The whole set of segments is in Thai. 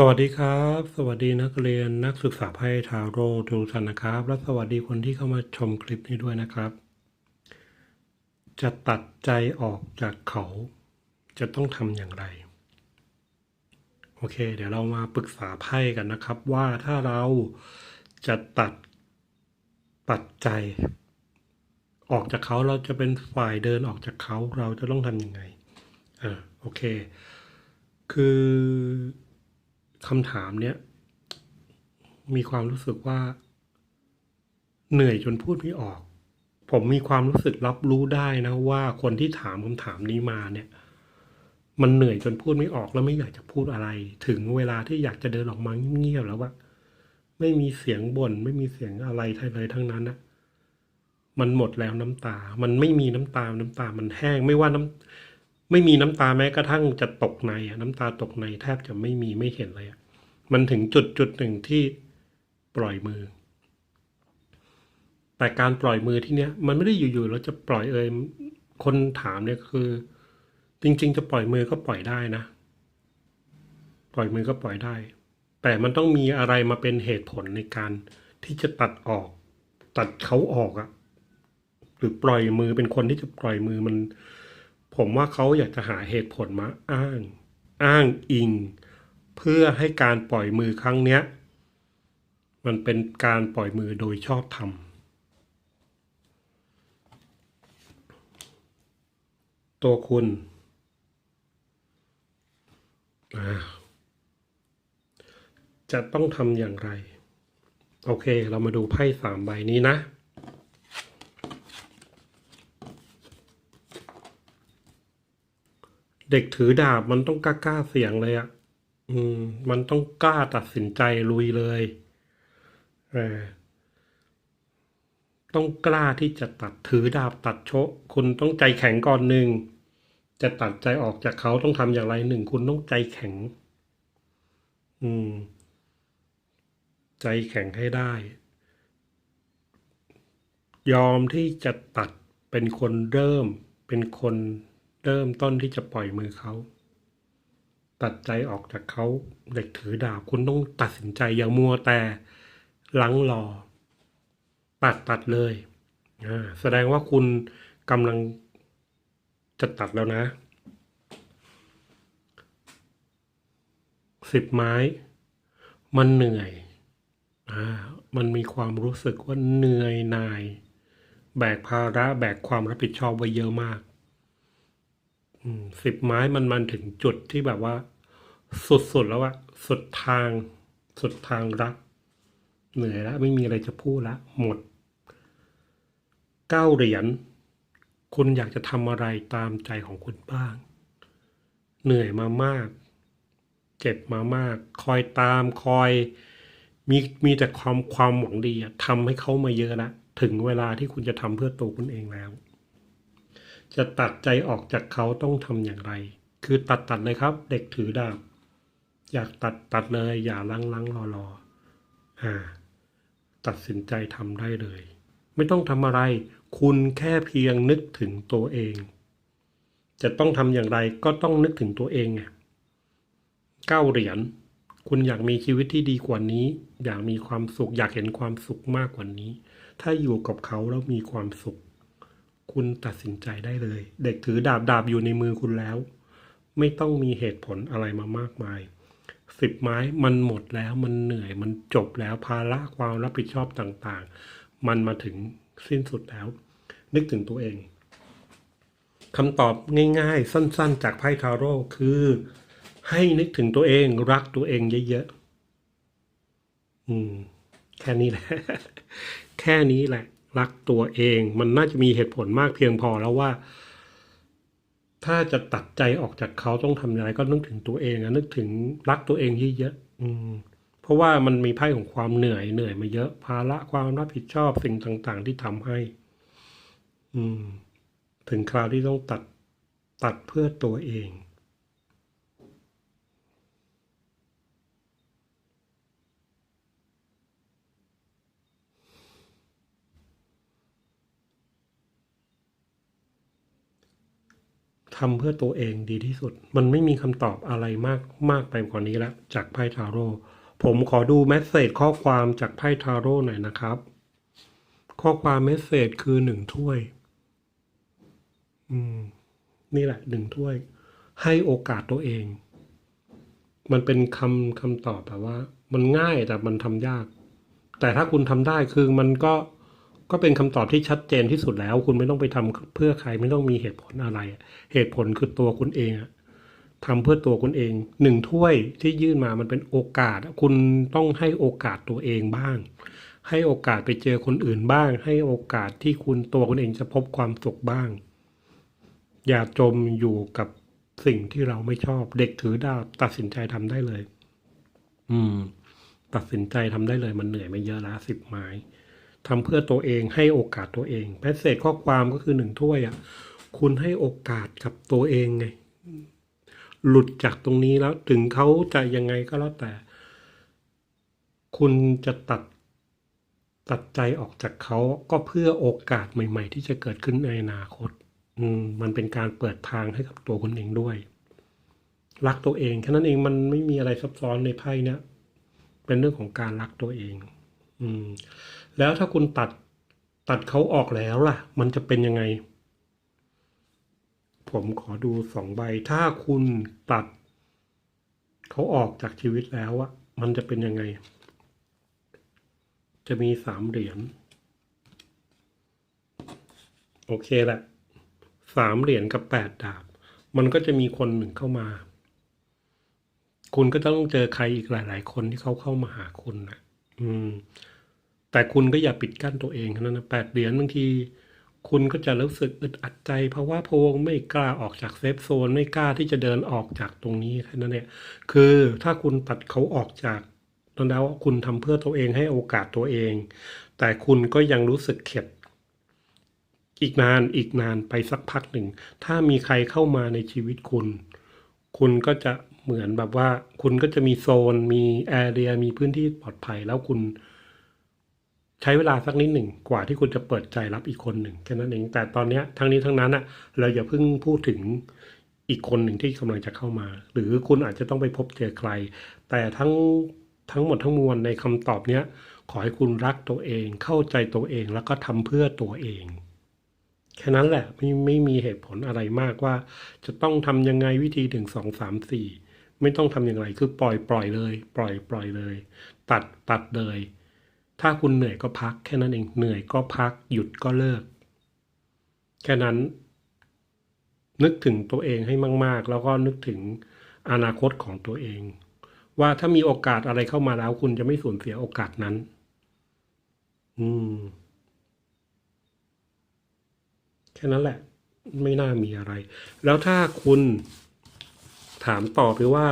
สวัสดีครับ สวัสดีนักเรียนนักศึกษาไพ่ทาโร่ทุกท่านนะครับ และสวัสดีคนที่เข้ามาชมคลิปนี้ด้วยนะครับ จะตัดใจออกจากเขาจะต้องทำอย่างไร โอเค เดี๋ยวเรามาปรึกษาไพ่กันนะครับ ว่าถ้าเราจะตัดตัดใจ ออกจากเขาเราจะเป็นฝ่ายเดินออกจากเขาเราจะต้องทำยังไงอ่าโอเค คือ คำถามเนี้ยมีความรู้สึกว่า เหนื่อยจนพูดไม่ออก ผมมีความรู้สึกรับรู้ได้นะว่าคนที่ถามคำถามนี้มาเนี่ย มันเหนื่อยจนพูดไม่ออกแล้วไม่อยากจะพูดอะไร ถึงเวลาที่อยากจะเดินออกมาเงียบๆแล้วว่าไม่มีเสียงบ่นไม่มีเสียงอะไรเลยทั้งนั้นนะมันหมดแล้วน้ำตา มันไม่มีน้ำตา น้ำตา มันแห้ง ไม่ว่าน้ำ ไม่มีน้ำตาแม้กระทั่งจะตกในน้ำตาตกในแทบจะไม่มีไม่เห็นเลยมันถึงจุดจุดหนึ่งที่ปล่อยมือ แต่การปล่อยมือที่เนี้ยมันไม่ได้อยู่ๆเราจะปล่อยเอ่ยคนถามเนี่ยคือ จริง ๆ จะปล่อยมือก็ปล่อยได้นะ ปล่อยมือก็ปล่อยได้ แต่มันต้องมีอะไรมาเป็นเหตุผลในการที่จะตัดออก ตัดเขาออกอะหรือปล่อยมือเป็นคนที่จะปล่อยมือมัน ผมว่าเขาอยากจะหาเหตุผลมาอ้าง อ้างอิง เพื่อให้การปล่อยมือครั้งเนี้ย มันเป็นการปล่อยมือโดยชอบธรรมตัวคุณจะต้องทำอย่างไร โอเค เรามาดูไพ่สามใบนี้นะ เด็กถือดาบมันต้องกล้ากล้าเสี่ยงเลยอะ่ะ อืม มันต้องกล้าตัดสินใจลุยเลยเออต้องกล้าที่จะตัดถือดาบตัดโชะคุณต้องใจแข็งก่อนหนึ่ง จะตัดใจออกจากเขาต้องทำอย่างไรหนึ่งคุณต้องใจแข็ง อืม ใจแข็งให้ได้ ยอมที่จะตัดเป็นคนเริ่ม เป็นคน เริ่มต้นที่จะปล่อยมือเขา ตัดใจออกจากเขาเด็กถือดาบคุณต้องตัดสินใจอย่ามัวแต่ลังรอ ตัดตัดเลยแสดงว่าคุณกำลังจะตัดแล้วนะสิบไม้ มันเหนื่อยอ่ามันมีความรู้สึกว่าเหนื่อยนาย แบกภาระแบกความรับผิดชอบไว้เยอะมาก สิบไม้มันมันถึงจุดที่แบบว่า สุดๆแล้วอะสุดทาง สุดทางรัก เหนื่อยแล้วไม่มีอะไรจะพูดละ หมดเก้าเหรียญคุณอยากจะทำอะไรตามใจของคุณบ้าง เหนื่อยมามาก เจ็บมามาก คอยตามคอยมีมีแต่ความความหวังดีอะทำให้เขามาเยอะละถึงเวลาที่คุณจะทำเพื่อตัวคุณเองแล้ว จะตัดใจออกจากเขาต้องทำอย่างไร คือตัดตัดเลยครับ เด็กถือดาบ อยากตัดตัดเลย อย่าลังลังรอรออ่าตัดสินใจทำได้เลย ไม่ต้องทำอะไร คุณแค่เพียงนึกถึงตัวเอง จะต้องทำอย่างไรก็ต้องนึกถึงตัวเองไงเก้าเหรียญคุณอยากมีชีวิตที่ดีกว่านี้ อยากมีความสุข อยากเห็นความสุขมากกว่านี้ ถ้าอยู่กับเขาแล้วมีความสุข คุณตัดสินใจได้เลย เด็กถือดาบดาบอยู่ในมือคุณแล้ว ไม่ต้องมีเหตุผลอะไรมามากมายสิบไม้มันหมดแล้วมันเหนื่อยมันจบแล้วภาระความรับผิดชอบต่างๆ มันมาถึงสิ้นสุดแล้ว นึกถึงตัวเองคำตอบง่ายๆ สั้นๆ จากไพ่ทาโร่คือ ให้นึกถึงตัวเอง รักตัวเองเยอะๆอืม แค่นี้แหละ แค่นี้แหละ รักตัวเอง มันน่าจะมีเหตุผลมากเพียงพอแล้วว่า ถ้าจะตัดใจออกจากเขาต้องทำอะไรก็นึกถึงตัวเองอะนึกถึงรักตัวเองเยอะๆอืมเพราะว่ามันมีไพ่ของความเหนื่อยเหนื่อยมาเยอะภาระความรับผิดชอบสิ่งต่างๆ ที่ทำให้ อืม ถึงคราวที่ต้องตัดตัดเพื่อตัวเอง ทำเพื่อตัวเองดีที่สุด มันไม่มีคำตอบอะไรมากมากไปกว่านี้ล้วจากไพ่ทาโร่ผมขอดูเมสเซจข้อความจากไพ่ทาโร่หน่อยนะครับ ข้อความเมสเซจคือหนึ่งถ้วย อืม นี่แหละหนึ่งถ้วย ให้โอกาสตัวเอง มันเป็นคำคำตอบแบบว่า มันง่ายแต่มันทำยาก แต่ถ้าคุณทำได้คือมันก็ ก็เป็นคำตอบที่ชัดเจนที่สุดแล้ว คุณไม่ต้องไปทำเพื่อใครไม่ต้องมีเหตุผลอะไร เหตุผลคือตัวคุณเองอะทำเพื่อตัวคุณเองหนึ่งถ้วยที่ยื่นมามันเป็นโอกาส คุณต้องให้โอกาสตัวเองบ้าง ให้โอกาสไปเจอคนอื่นบ้าง ให้โอกาสที่คุณตัวคุณเองจะพบความสุขบ้าง อย่าจมอยู่กับสิ่งที่เราไม่ชอบ เด็กถือดาวตัดสินใจทำได้เลย อืม ตัดสินใจทำได้เลยมันเหนื่อยไม่เยอะละสิบไม้ ทำเพื่อตัวเองให้โอกาสตัวเองแมสเซจข้อความก็คือหนึ่งถ้วยอะคุณให้โอกาสกับตัวเองไง หลุดจากตรงนี้แล้วถึงเขาจะยังไงก็แล้วแต่ คุณจะตัดตัดใจออกจากเขาก็เพื่อโอกาสใหม่ ๆ ที่จะเกิดขึ้นในอนาคต อืม มันเป็นการเปิดทางให้กับตัวคุณเองด้วย รักตัวเองแค่นั้นเองมันไม่มีอะไรซับซ้อนในไพ่เนี่ยเป็นเรื่องของการรักตัวเอง อืม แล้วถ้าคุณตัดตัดเขาออกแล้วล่ะ มันจะเป็นยังไง ผมขอดูสองใบ ถ้าคุณตัดเขาออกจากชีวิตแล้วอะมันจะเป็นยังไง จะมีสามเหรียญโอเคแหละสามเหรียญกับแปดดาบ มันก็จะมีคนหนึ่งเข้ามา คุณก็ต้องเจอใครอีกหลาย ๆ คนที่เขาเข้ามาหาคุณนะ อืม แต่คุณก็อย่าปิดกั้นตัวเองนั้นะแปดเหรียญบางที คุณก็จะรู้สึกอึดอัดใจ เพราะว่าพวงไม่กล้าออกจากเซฟโซน ไม่กล้าที่จะเดินออกจากตรงนี้แค่นั้นเนี่ยคือถ้าคุณตัดเขาออกจากตอนแล้วคุณทำเพื่อตัวเองให้โอกาสตัวเอง แต่คุณก็ยังรู้สึกเข็ดอีกนานอีกนานไปสักพักหนึ่ง ถ้ามีใครเข้ามาในชีวิตคุณ คุณก็จะ เหมือนแบบว่าคุณก็จะมีโซน มีแอเรียมีพื้นที่ปลอดภัยแล้วคุณใช้เวลาสักนิดหนึ่งกว่าที่คุณจะเปิดใจรับอีกคนหนึ่งแค่นั้นเองแต่ตอนนี้ทั้งนี้ทั้งนั้นอะเราอย่าเพิ่งพูดถึงอีกคนหนึ่งที่กำลังจะเข้ามา หรือคุณอาจจะต้องไปพบเจอใคร แต่ทั้งทั้งหมดทั้งมวลในคำตอบเนี้ยขอให้คุณรักตัวเอง เข้าใจตัวเองแล้วก็ทำเพื่อตัวเอง แค่นั้นแหละไม่ไม่มีเหตุผลอะไรมากว่า จะต้องทำยังไงวิธีถึงสองสามสี่ ไม่ต้องทำอย่างไรคือปล่อยปล่อยเลย ปล่อยปล่อยเลย ตัดตัดเลย ถ้าคุณเหนื่อยก็พัก แค่นั้นเองเหนื่อยก็พัก หยุดก็เลิก แค่นั้น นึกถึงตัวเองให้มาก ๆ แล้วก็นึกถึงอนาคตของตัวเอง ว่าถ้ามีโอกาสอะไรเข้ามาแล้ว คุณจะไม่สูญเสียโอกาสนั้น อืม แค่นั้นแหละ ไม่น่ามีอะไร แล้วถ้าคุณ ถามต่อไปว่า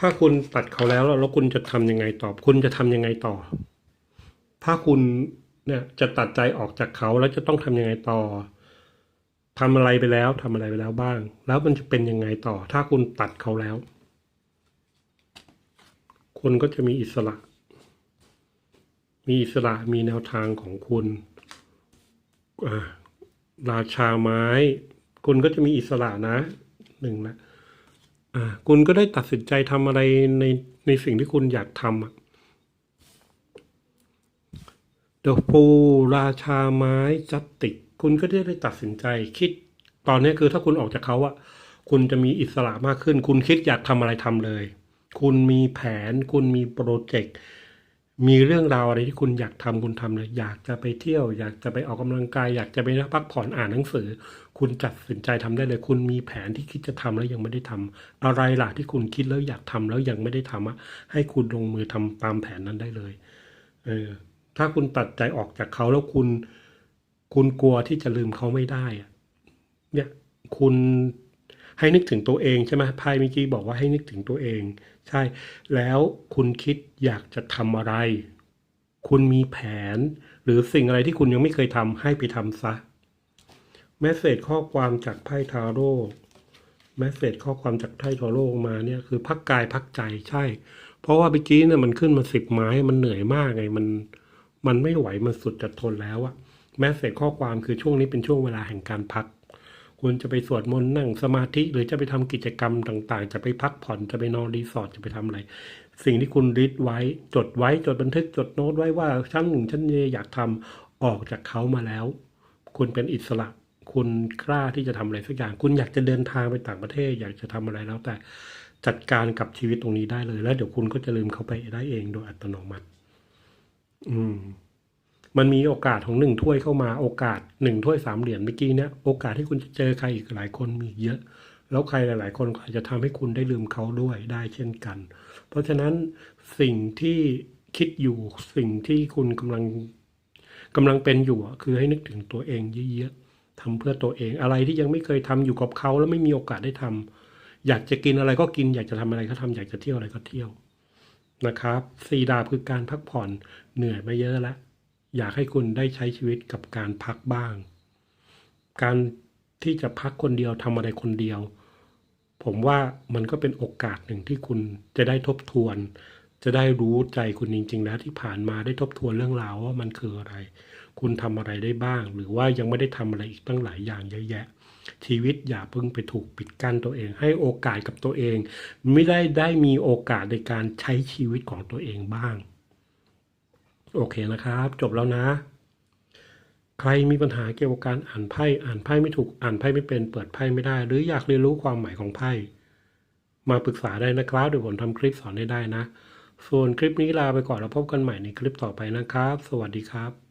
ถ้าคุณตัดเขาแล้วแล้วคุณจะทำยังไงต่อ คุณจะทำยังไงต่อ ถ้าคุณเนี่ยจะตัดใจออกจากเขาแล้วจะต้องทำยังไงต่อทำอะไรไปแล้วทำอะไรไปแล้วบ้าง แล้วมันจะเป็นยังไงต่อ ถ้าคุณตัดเขาแล้ว คุณก็จะมีอิสระ มีอิสระมีแนวทางของคุณราชาไม้ คุณก็จะมีอิสระนะหนึ่งนะ อ่าคุณก็ได้ตัดสินใจทำอะไรในในสิ่งที่คุณอยากทำอะเดอะฟูราชาไม้จัตติก คุณก็ได้ได้ตัดสินใจคิด ตอนนี้คือถ้าคุณออกจากเขาอะคุณจะมีอิสระมากขึ้น คุณคิดอยากทำอะไรทำเลย คุณมีแผน คุณมีโปรเจกต์ มีเรื่องราวอะไรที่คุณอยากทำคุณทำเลย อยากจะไปเที่ยว อยากจะไปออกกำลังกาย อยากจะไปพักผ่อนอ่านหนังสือ คุณตัดสินใจทำได้เลย คุณมีแผนที่คิดจะทำแล้วยังไม่ได้ทำอะไรล่ะที่คุณคิดแล้วอยากทำแล้วยังไม่ได้ทำอะให้คุณลงมือทำตามแผนนั้นได้เลยเออถ้าคุณตัดใจออกจากเขาแล้วคุณ คุณกลัวที่จะลืมเขาไม่ได้อะเนี่ยคุณให้นึกถึงตัวเองใช่ไหมไพ่เมื่อกี้บอกว่าให้นึกถึงตัวเอง ใช่ แล้วคุณคิดอยากจะทำอะไร คุณมีแผน หรือสิ่งอะไรที่คุณยังไม่เคยทำให้ไปทำซะ มสเซจข้อความจากไพ่ทาโร่แมสเซจข้อความจากไพ่ทาโร่มาเนี่ยคือพักกายพักใจใช่ เพราะว่าเมื่อกี้เนี่ยมันขึ้นมาสิบไม้มันเหนื่อยมากไงมันมันไม่ไหวมันสุดจะทนแล้วอะแมสเซจข้อความคือช่วงนี้เป็นช่วงเวลาแห่งการพักคุณจะไปสวดมนต์นั่งสมาธิหรือจะไปทำกิจกรรมต่างๆ จะไปพักผ่อนจะไปนอนรีสอร์ทจะไปทำอะไร สิ่งที่คุณริดไว้ จดไว้จดบันทึกจดโน้ตไว้ว่าชั้นหนึ่งชั้นนี้อยากทำออกจากเขามาแล้ว คุณเป็นอิสระ คุณกล้าที่จะทำอะไรสักอย่าง คุณอยากจะเดินทางไปต่างประเทศ อยากจะทำอะไรแล้ว แต่จัดการกับชีวิตตรงนี้ได้เลย แล้วเดี๋ยวคุณก็จะลืมเขาไปได้เองโดยอัตโนมัติ อืม มันมีโอกาสของหนึ่งถ้วยเข้ามา โอกาสหนึ่งถ้วยสามเหรียญเมื่อกี้เนี่ยโอกาสที่คุณจะเจอใครอีกหลายคนมีเยอะ แล้วใครหลาย ๆ คนก็อาจจะทำให้คุณได้ลืมเขาด้วยได้เช่นกัน เพราะฉะนั้นสิ่งที่คิดอยู่สิ่งที่คุณกำลังกำลังเป็นอยู่คือให้นึกถึงตัวเองเยอะๆ ทำเพื่อตัวเองอะไรที่ยังไม่เคยทำอยู่กับเขาแล้วไม่มีโอกาสได้ทำอยากจะกินอะไรก็กิน อยากจะทำอะไรก็ทำอยากจะเที่ยวอะไรก็เที่ยวนะครับสี่ดาบคือการพักผ่อนเหนื่อยมาเยอะแล้วอยากให้คุณได้ใช้ชีวิตกับการพักบ้าง การที่จะพักคนเดียวทำอะไรคนเดียว ผมว่ามันก็เป็นโอกาสหนึ่งที่คุณจะได้ทบทวน จะได้รู้ใจคุณจริง ๆ แล้วที่ผ่านมาได้ทบทวนเรื่องราวว่ามันคืออะไร คุณทำอะไรได้บ้าง หรือว่ายังไม่ได้ทำอะไรอีกตั้งหลายอย่างเยอะแยะ ชีวิตอย่าเพิ่งไปถูกปิดกั้นตัวเอง ให้โอกาสกับตัวเอง ไม่ได้ได้มีโอกาสในการใช้ชีวิตของตัวเองบ้าง โอเคนะครับ จบแล้วนะ ใครมีปัญหาเกี่ยวกับการอ่านไพ่อ่านไพ่ไม่ถูกอ่านไพ่ไม่เป็นเปิดไพ่ไม่ได้ หรืออยากเรียนรู้ความหมายของไพ่มาปรึกษาได้นะครับเดี๋ยวผมทำคลิปสอนให้ได้นะ ส่วนคลิปนี้ลาไปก่อนแล้วพบกันใหม่ในคลิปต่อไปนะครับ สวัสดีครับ